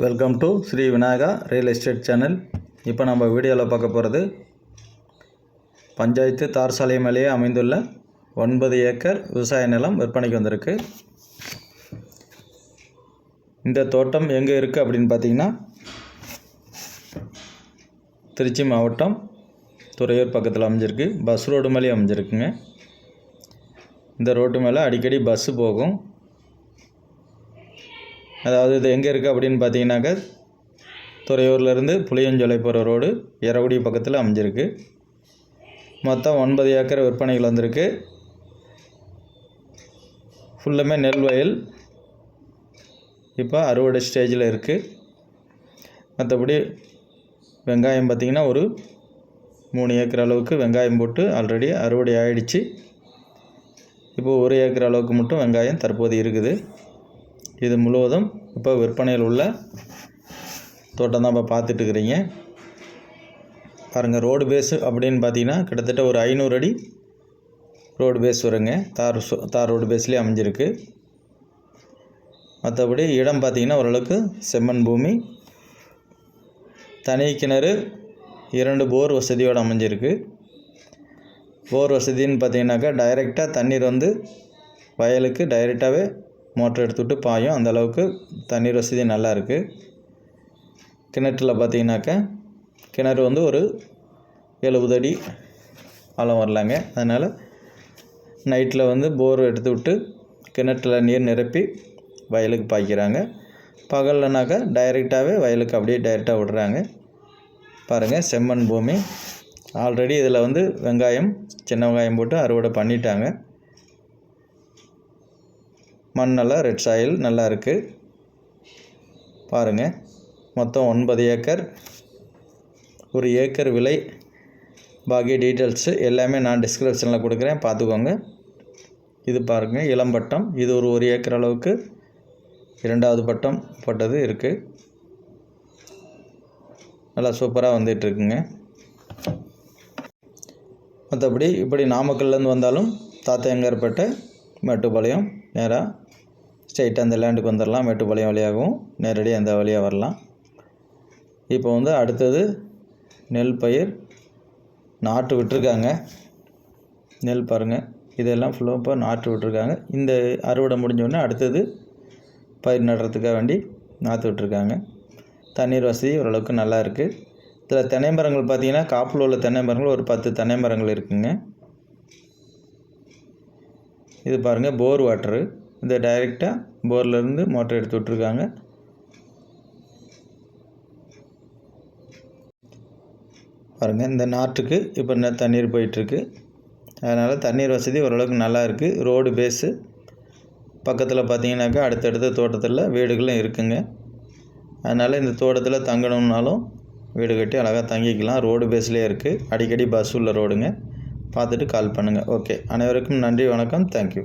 Welcome to Shri Vinayaka real estate channel இப்போ நம்ம வீடியோவில் பார்க்க போகிறது பஞ்சாயத்து தார் சாலை மேலேயே அமைந்துள்ள ஒன்பது ஏக்கர் விவசாய நிலம் விற்பனைக்கு வந்திருக்கு. இந்த தோட்டம் எங்கே இருக்குது அப்படின்னு பார்த்தீங்கன்னா திருச்சி மாவட்டம் துறையூர் பக்கத்தில் அமைஞ்சிருக்கு. பஸ் ரோடு மேலேயே அமைஞ்சிருக்குங்க. இந்த ரோட்டு மேலே அடிக்கடி பஸ்ஸு போகும். அதாவது இது எங்கே இருக்குது அப்படின்னு பார்த்தீங்கன்னாக்க துறையூர்லேருந்து புளியஞ்சோலை போகிற ரோடு எரகுடி பக்கத்தில் அமைஞ்சிருக்கு. மொத்தம் ஒன்பது ஏக்கர் விற்பனைகள் வந்திருக்கு. ஃபுல்லுமே நெல் வயல். இப்போ அறுவடை ஸ்டேஜில் இருக்குது மற்றபடி வெங்காயம் பார்த்திங்கன்னா ஒரு மூணு ஏக்கர் அளவுக்கு வெங்காயம் போட்டு ஆல்ரெடி அறுவடை ஆகிடுச்சு இப்போ ஒரு ஏக்கர் அளவுக்கு மட்டும் வெங்காயம் தற்போது இருக்குது. இது முழுவதும் இப்போ விற்பனையில் உள்ள தோட்டம் தான் இப்போ பார்த்துட்டு இருக்கிறீங்க பாருங்கள் ரோடு பேஸு அப்படின்னு பார்த்தீங்கன்னா கிட்டத்தட்ட ஒரு ஐநூறு அடி ரோடு பேஸ் வருங்க. தார் தார் ரோடு பேஸ்லேயே அமைஞ்சிருக்கு. மற்றபடி இடம் பார்த்தீங்கன்னா ஓரளவுக்கு செம்மண் பூமி. தனி கிணறு இரண்டு போர் வசதியோடு அமைஞ்சிருக்கு. போர் வசதின்னு பார்த்தீங்கன்னாக்கா டைரெக்டாக தண்ணீர் வந்து வயலுக்கு டைரெக்டாகவே மோட்டர் எடுத்துவிட்டு பாயும். அந்தளவுக்கு தண்ணீர் வசதி நல்லா இருக்குது கிணற்றில் பார்த்தீங்கன்னாக்கா கிணறு வந்து ஒரு எழுபது அடி ஆழம் வரலாங்க. அதனால் நைட்டில் வந்து போர் எடுத்து விட்டு கிணற்றில் நீர் நிரப்பி வயலுக்கு பாய்க்கிறாங்க. பகல்லனாக்கா டைரெக்டாகவே வயலுக்கு அப்படியே டைரெக்டாக விடுறாங்க. பாருங்கள் செம்மண் பூமி. ஆல்ரெடி இதில் வந்து வெங்காயம் சின்ன வெங்காயம் போட்டு அறுவடை பண்ணிட்டாங்க. மண்ணெல்லாம் ரெட் சாயில் நல்லா இருக்குது பாருங்கள் மொத்தம் ஒன்பது ஏக்கர். ஒரு ஏக்கர் விலை. பாக்கி டீட்டெயில்ஸு எல்லாமே நான் டிஸ்கிரிப்ஷனில் கொடுக்குறேன். பார்த்துக்கோங்க. இது பாருங்கள் இளம் பட்டம். இது ஒரு ஒரு ஏக்கர் அளவுக்கு. இரண்டாவது பட்டம் போட்டது இருக்குது நல்லா சூப்பராக வந்துட்டுருக்குங்க. மற்றபடி இப்படி நாமக்கல்லேருந்து வந்தாலும் தாத்தையங்கார்பேட்டை மேட்டுப்பாளையம் நேராக ஸ்ட்ரெயிட்டாக அந்த லேண்டுக்கு வந்துடலாம் மேட்டுப்பாளையம் வழியாகவும் நேரடியாக அந்த வழியாக வரலாம். இப்போ வந்து அடுத்தது நெல் பயிர் நாட்டு விட்டுருக்காங்க. நெல் பாருங்கள் இதெல்லாம் ஃபுல்லாக இப்போ நாற்று விட்டுருக்காங்க. இந்த அறுவடை முடிஞ்சோடனே அடுத்தது பயிர் நடுறதுக்காக வேண்டி நாற்று விட்டுருக்காங்க. தண்ணீர் வசதி ஓரளவுக்கு நல்லா இருக்குது இதில் தென்னை மரங்கள் பார்த்தீங்கன்னா காப்பில் உள்ள தென்னை மரங்கள் ஒரு பத்து தென்னை மரங்கள் இருக்குங்க. இது பாருங்கள் போர் வாட்டரு இந்த டைரெக்டாக போர்லேருந்து மோட்டர் எடுத்து விட்ருக்காங்க பாருங்கள் இந்த நாற்றுக்கு இப்போ நெ- தண்ணீர் போயிட்டுருக்கு. அதனால் தண்ணீர் வசதி ஓரளவுக்கு நல்லா இருக்குது ரோடு பேஸு பக்கத்தில் பார்த்தீங்கன்னாக்கா அடுத்தடுத்த தோட்டத்தில் வீடுகளும் இருக்குங்க. அதனால் இந்த தோட்டத்தில் தங்கணும்னாலும் வீடு கட்டி அழகாக தங்கிக்கலாம். ரோடு பேஸ்லேயே இருக்குது அடிக்கடி பஸ் உள்ள ரோடுங்க பார்த்துட்டு கால் பண்ணுங்கள் ஓகே அனைவருக்கும் நன்றி வணக்கம். தேங்க்யூ